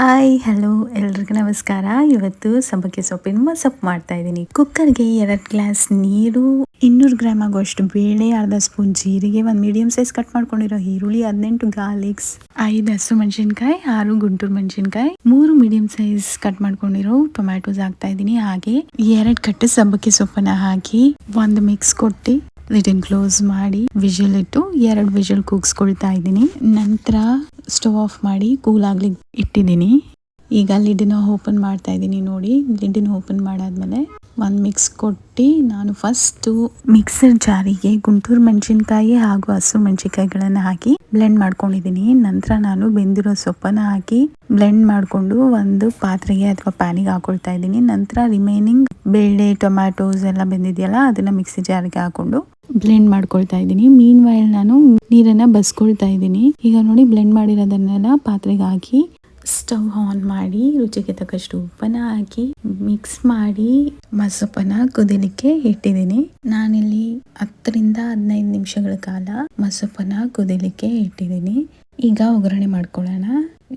Hi hello ಎಲ್ರಿಗೂ ನಮಸ್ಕಾರ. ಇವತ್ತು ಸಬ್ಬಕ್ಕಿ ಸೊಪ್ಪಿನ ಮಸಪ್ ಮಾಡ್ತಾ ಇದ್ದೀನಿ. ಕುಕ್ಕರ್ಗೆ ಎರಡು ಗ್ಲಾಸ್ ನೀರು, ಇನ್ನೂರು ಗ್ರಾಮ್ ಆಗುವಷ್ಟು ಬೇಳೆ, ಅರ್ಧ ಸ್ಪೂನ್ ಜೀರಿಗೆ, ಒಂದು ಮೀಡಿಯಂ ಸೈಜ್ ಕಟ್ ಮಾಡ್ಕೊಂಡಿರೋ ಈರುಳ್ಳಿ, ಹದಿನೆಂಟು ಗಾರ್ಲಿಕ್ಸ್ ಐದು ಹಸು ಮೆಣಸಿನ್ಕಾಯಿ, ಆರು ಗುಂಟೂರು ಮೆಣಸಿನ್ಕಾಯಿ, ಮೂರು ಮೀಡಿಯಂ ಸೈಜ್ ಕಟ್ ಮಾಡ್ಕೊಂಡಿರೋ ಟೊಮ್ಯಾಟೋಸ್ ಹಾಕ್ತಾ ಇದ್ದೀನಿ. ಹಾಗೆ ಎರಡು ಕಟ್ಟು ಸಬ್ಬಕ್ಕಿ ಸೊಪ್ಪನ್ನ ಹಾಕಿ ಒಂದು ಮಿಕ್ಸ್ ಕೊಟ್ಟು ಲಿಟಿನ್ ಕ್ಲೋಸ್ ಮಾಡಿ ವಿಷಲ್ ಇಟ್ಟು ಎರಡು ವಿಷಲ್ ಕೂಗಿಸ್ಕೊಳ್ತಾ ಇದ್ದೀನಿ. ನಂತರ ಸ್ಟವ್ ಆಫ್ ಮಾಡಿ ಕೂಲ್ ಆಗ್ಲಿಕ್ಕೆ ಇಟ್ಟಿದ್ದೀನಿ. ಈಗ ಲಿಡಿನ ಓಪನ್ ಮಾಡ್ತಾ ಇದ್ದೀನಿ ನೋಡಿ. ಲಿಡಿನ ಓಪನ್ ಮಾಡಾದ್ಮೇಲೆ ಒಂದು ಮಿಕ್ಸ್ ಕೊಟ್ಟು ನಾನು ಫಸ್ಟು ಮಿಕ್ಸರ್ ಜಾರಿಗೆ ಗುಂಟೂರು ಮೆಣಸಿನ್ಕಾಯಿ ಹಾಗೂ ಹಸಿರು ಮೆಣಸಿನ್ಕಾಯಿಗಳನ್ನು ಹಾಕಿ ಬ್ಲೆಂಡ್ ಮಾಡ್ಕೊಂಡಿದ್ದೀನಿ. ನಂತರ ನಾನು ಬೆಂದಿರೋ ಸೊಪ್ಪನ್ನು ಹಾಕಿ ಬ್ಲೆಂಡ್ ಮಾಡಿಕೊಂಡು ಒಂದು ಪಾತ್ರೆಗೆ ಅಥವಾ ಪ್ಯಾನಿಗೆ ಹಾಕೊಳ್ತಾ ಇದ್ದೀನಿ. ನಂತರ ರಿಮೈನಿಂಗ್ ಬೇಳೆ ಟೊಮ್ಯಾಟೋಸ್ ಎಲ್ಲ ಬೆಂದಿದೆಯಲ್ಲ, ಅದನ್ನ ಮಿಕ್ಸಿ ಜಾರಿಗೆ ಹಾಕೊಂಡು ಬ್ಲೆಂಡ್ ಮಾಡ್ಕೊಳ್ತಾ ಇದ್ದೀನಿ. ಮೀನ್ ವೈಲ್ ನಾನು ನೀರನ್ನ ಬಸ್ಕೊಳ್ತಾ ಇದ್ದೀನಿ. ಈಗ ನೋಡಿ ಬ್ಲೆಂಡ್ ಮಾಡಿರೋದನ್ನೆಲ್ಲ ಪಾತ್ರೆಗೆ ಹಾಕಿ ಸ್ಟವ್ ಆನ್ ಮಾಡಿ, ರುಚಿಗೆ ತಕ್ಕಷ್ಟು ಉಪ್ಪನ್ನ ಹಾಕಿ ಮಿಕ್ಸ್ ಮಾಡಿ ಮಸೊಪ್ಪನ್ನ ಕುದಿಲಿಕ್ಕೆ ಇಟ್ಟಿದ್ದೀನಿ. ನಾನಿಲ್ಲಿ ಹತ್ತರಿಂದ ಹದಿನೈದು ನಿಮಿಷಗಳ ಕಾಲ ಮಸೊಪ್ಪನ್ನ ಕುದಿಲಿಕ್ಕೆ ಇಟ್ಟಿದ್ದೀನಿ. ಈಗ ಒಗ್ಗರಣೆ ಮಾಡ್ಕೊಳ್ಳೋಣ.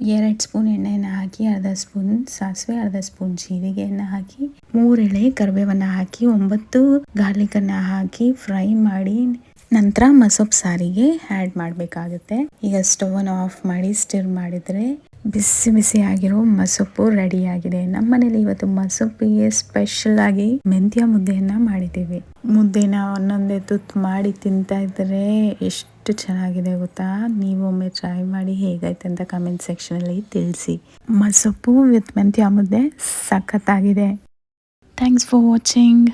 ಎರಡು ಸ್ಪೂನ್ ಎಣ್ಣೆಯನ್ನು ಹಾಕಿ, ಅರ್ಧ ಸ್ಪೂನ್ ಸಾಸಿವೆ, ಅರ್ಧ ಸ್ಪೂನ್ ಜೀರಿಗೆಯನ್ನು ಹಾಕಿ, ಮೂರೆಳೆ ಕರಿಬೇವನ್ನು ಹಾಕಿ, ಒಂಬತ್ತು ಗಾರ್ಲಿಕನ್ನು ಹಾಕಿ ಫ್ರೈ ಮಾಡಿ, ನಂತರ ಮಸೊಪ್ಪು ಸಾರಿಗೆ ಆ್ಯಡ್ ಮಾಡಬೇಕಾಗುತ್ತೆ. ಈಗ ಸ್ಟವನ್ನು ಆಫ್ ಮಾಡಿ, ಸ್ಟಿರ್ ಮಾಡಿದರೆ ಬಿಸಿ ಆಗಿರೋ ಮಸೊಪ್ಪು ರೆಡಿ ಆಗಿದೆ ನಮ್ಮ ಮನೇಲಿ ಇವತ್ತು ಮಸೊಪ್ಪಿಗೆ ಸ್ಪೆಷಲ್ ಆಗಿ ಮೆಂತ್ಯ ಮುದ್ದೆಯನ್ನ ಮಾಡಿದ್ದೀವಿ. ಮುದ್ದೆನ ಒಂದೊಂದೇ ತುತ್ತು ಮಾಡಿ ತಿಂತಾ ಇದ್ರೆ ಎಷ್ಟು ಚೆನ್ನಾಗಿದೆ ಗೊತ್ತಾ? ನೀವು ಒಮ್ಮೆ ಟ್ರೈ ಮಾಡಿ ಹೇಗೈತೆ ಅಂತ ಕಮೆಂಟ್ ಸೆಕ್ಷನಲ್ಲಿ ತಿಳಿಸಿ. ಮಸೊಪ್ಪು ವಿತ್ ಮೆಂತ್ಯ ಮುದ್ದೆ ಸಖತ್ತಾಗಿದೆ. Thanks for watching